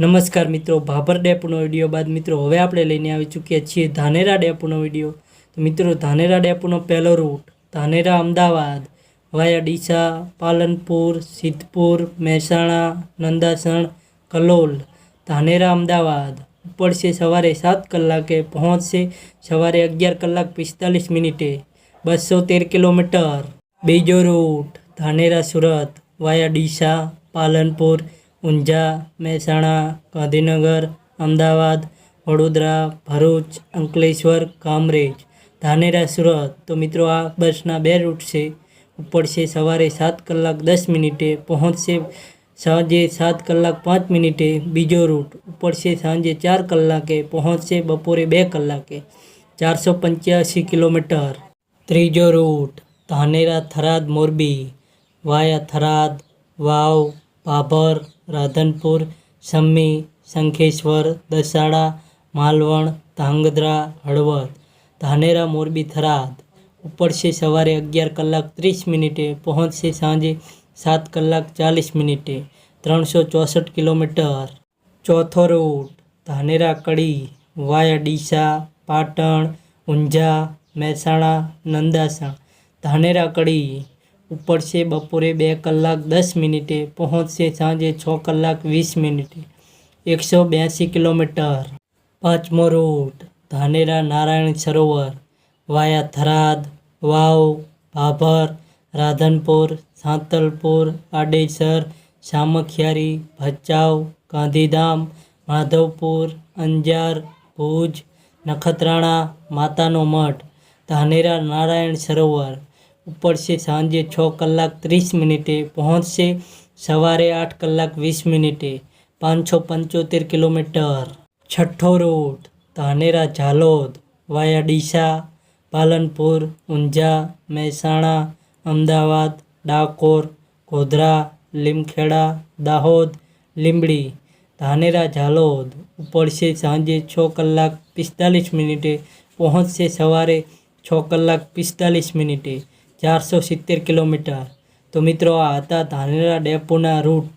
નમસ્કાર મિત્રો, ભાભર ડેપોનો વીડિયો બાદ મિત્રો હવે આપણે લઈને આવી ચૂક્યા છીએ ધાનેરા ડેપોનો વીડિયો. તો મિત્રો, ધાનેરા ડેપોનો પહેલો રૂટ ધાનેરા અમદાવાદ, વાયા ડીસા, પાલનપુર, સિદ્ધપુર, મહેસાણા, નંદાસણ, કલોલ. ધાનેરા અમદાવાદ ઉપડશે સવારે સાત કલાકે, પહોંચશે સવારે અગિયાર કલાક પિસ્તાલીસ મિનિટે. બસો તેર કિલોમીટર. બીજો રૂટ ધાનેરા સુરત, વાયા ડીસા, પાલનપુર ઊંઝા મહેસાણા ગાંધીનગર અમદાવાદ વડોદરા ભરૂચ અંકલેશ્વર કામરેજ ધાનેરા સુરત તો મિત્રો આ બસના બે રૂટ છે ઉપડશે સવારે સાત કલાક દસ મિનિટે પહોંચશે સાંજે સાત કલાક પાંચ મિનિટે બીજો રૂટ ઉપડશે સાંજે ચાર કલાકે પહોંચશે બપોરે બે કલાકે ચારસો પંચ્યાસી કિલોમીટર ત્રીજો રૂટ ધાનેરા થરાદ મોરબી વાયા થરાદ વાવ ભાભર રાધનપુર સમ્મી શંખેશ્વર દસાડા માલવણ ધાંગધ્રા હળવદ ધાનેરા મોરબી થરાદ ઉપડશે સવારે અગિયાર કલાક ત્રીસ મિનિટે પહોંચશે સાંજે સાત કલાક ચાલીસ મિનિટે ત્રણસો ચોસઠ કિલોમીટર ચોથો રૂટ ધાનેરા કડી વાયા ડીસા પાટણ ઊંઝા મહેસાણા નંદાસણ ધાનેરા કડી ઉપડશે બપોરે બે કલાક દસ મિનિટે પહોંચશે સાંજે છ કલાક વીસ મિનિટે એકસો બ્યાસી કિલોમીટર પાંચમો રૂટ ધાનેરા નારાયણ સરોવર વાયા થરાદ વાવ ભાભર રાધનપુર સાંતલપુર આડેસર સામખિયારી ભચાઉ ગાંધીધામ માધવપુર અંજાર ભુજ નખત્રાણા માતાનો મઠ ધાનેરા નારાયણ સરોવર ઉપડશે સાંજે છ કલાક ત્રીસ મિનિટે પહોંચશે સવારે આઠ કલાક વીસ મિનિટે પાંચસો પંચોતેર કિલોમીટર છઠ્ઠો રૂટ ધાનેરા ઝાલોદ વાયા ડીસા પાલનપુર ઊંઝા મહેસાણા અમદાવાદ ડાકોર ગોધરા લીમખેડા દાહોદ લીંબડી ધાનેરા ઝાલોદ ઉપડશે સાંજે છ કલાક પિસ્તાલીસ મિનિટે પહોંચશે સવારે છ કલાક પિસ્તાલીસ મિનિટે ચારસો સિત્તેર કિલોમીટર. તો મિત્રો આ હતા ધાનેરા ડેપોના રૂટ